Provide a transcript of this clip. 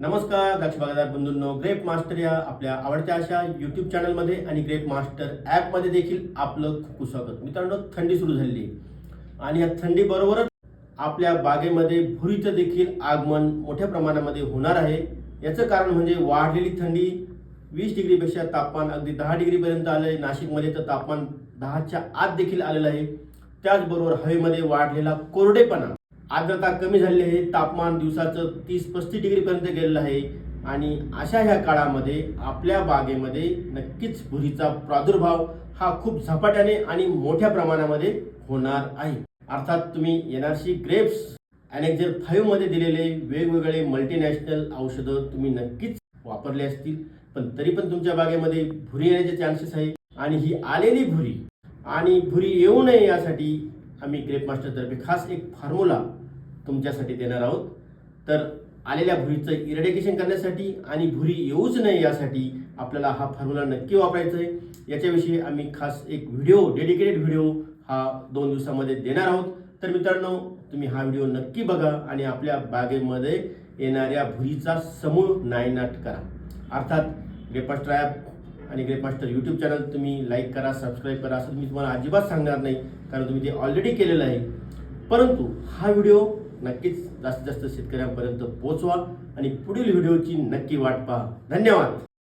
नमस्कार दक्ष बागायदार बंधूंनो grep master या आपल्या आवडत्या अशा युट्यूब चॅनलमध्ये आणि ग्रेप मास्टर ॲपमध्ये देखील आपलं खूप खूप स्वागत. मित्रांनो थंडी सुरू झालेली आहे. आणि या थंडीबरोबरच आपल्या बागेमध्ये भुरीचं देखील आगमन मोठ्या प्रमाणामध्ये होणार आहे. याचं कारण म्हणजे वाढलेली थंडी वीस डिग्रीपेक्षा तापमान अगदी दहा डिग्रीपर्यंत आलं आहे नाशिकमध्ये तर तापमान दहाच्या आत देखील आलेलं आहे. त्याचबरोबर हवेमध्ये वाढलेला कोरडेपणा आर्द्रता कमी झालेली आहे तापमान दिवसाचं तीस पस्तीस डिग्रीपर्यंत गेलेलं आहे. आणि अशा ह्या काळामध्ये आपल्या बागेमध्ये नक्कीच भुरीचा प्रादुर्भाव हा खूप झपाट्याने आणि मोठ्या प्रमाणामध्ये होणार आहे. अर्थात तुम्ही एनआरसी ग्रेप्स अनेक्झर फाईव्हमध्ये दिलेले वेगवेगळे मल्टीनॅशनल औषधं तुम्ही नक्कीच वापरले असतील. पण तरी पण तुमच्या बागेमध्ये भुरी येण्याचे चान्सेस आहे. आणि ही आलेली भुरी आणि भुरी येऊ नये यासाठी आम्ही ग्रेप मास्टरतर्फे खास एक फॉर्म्युला तुमच्यासाठी देणार आहोत. तर आलेल्या भुरीचं इरेडिकेशन करण्यासाठी आणि भुरी येऊच नये यासाठी आपल्याला हा फॉर्म्युला नक्की वापरायचा आहे. याच्याविषयी आम्ही खास एक व्हिडिओ डेडिकेटेड व्हिडिओ हा दोन दिवसामध्ये देणार आहोत. तर मित्रांनो तुम्ही हा व्हिडिओ नक्की बघा आणि आपल्या बागेमध्ये येणाऱ्या भुरीचा समूळ नायनाट करा. अर्थात ग्रेपास्टर ॲप आणि ग्रेपास्टर यूट्यूब चॅनल तुम्ही लाईक करा सबस्क्राईब करा. असं मी तुम्हाला अजिबात सांगणार नाही कारण तुम्ही ते ऑलरेडी केलेलं आहे. परंतु हा व्हिडिओ नक्कीच जास्तीत जास्त शेतकऱ्यांपर्यंत पोहोचवा आणि पुढील व्हिडिओची नक्की वाट पहा. धन्यवाद.